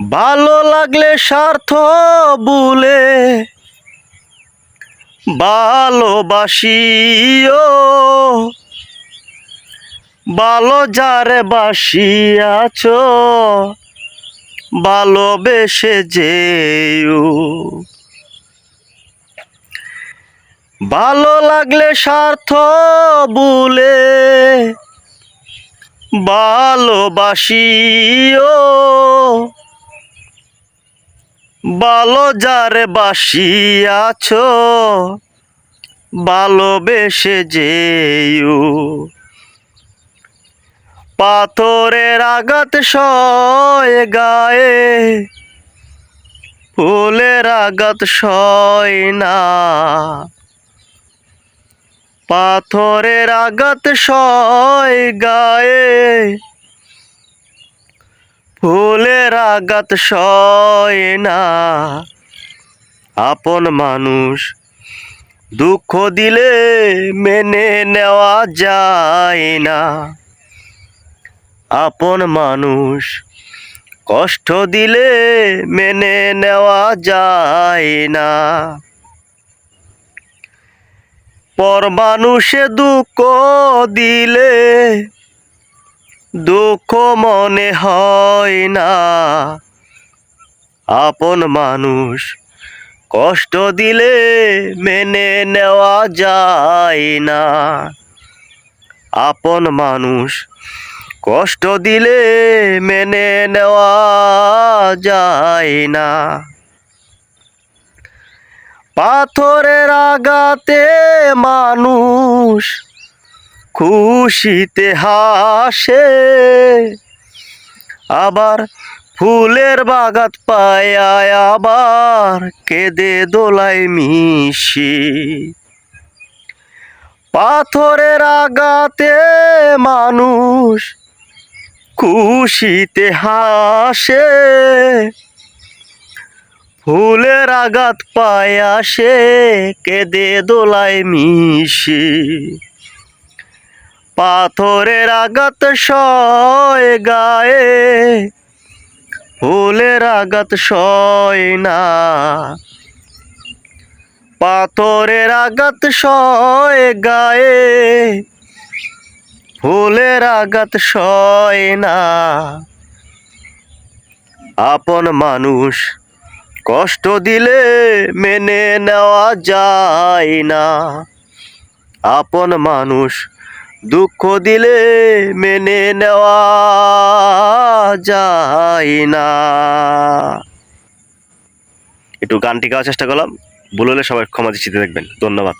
ভালো লাগলে স্বার্থ বলে ভালোবাসিও। ভালো যারে বাসিয়াছ, ভালোবেসে যেও। ভালো লাগলে স্বার্থ বলে ভালোবাসিও। ভালো যারে বাসিয়াছ ভালোবেসে যেও পাথরের আঘাত সয় গায়ে, ফুলের আঘাত সয় না। পাথরের আঘাত সয় গায়ে ফুলের আঘাত সয় না। আপন মানুষ দুঃখ দিলে মেনে নেওয়া যায় না। আপন মানুষ কষ্ট দিলে মেনে নেওয়া যায় না। পর মানুষে দুঃখ দিলে দুঃখ মনে হয় না। আপন মানুষ কষ্ট দিলে মেনে নেওয়া যায় না। আপন মানুষ কষ্ট দিলে মেনে নেওয়া যায় না। পাথরের আগাতে মানুষ খুশিতে হাসে। আবার ফুলের বাগাত পায় আবার কেঁদে দোলাই মিশি। পাথরের আগাতে মানুষ খুশিতে হাসে। ফুলের আঘাত পায় আসে, কেঁদে দোলাই মিশি। পাথরের আঘাত সয় গায়ে, ফুলের আঘাত সয় না। পাথরের আঘাত সয় গায়ে, ফুলের আঘাত সয় না। আপন মানুষ কষ্ট দিলে মেনে নেওয়া যায় না। আপন মানুষ দুঃখ দিলে মেনে নেওয়া যায় না। একটু গানটি গাওয়ার চেষ্টা করলাম। হলে সবাই ক্ষমা দৃষ্টিতে দেখবেন। ধন্যবাদ।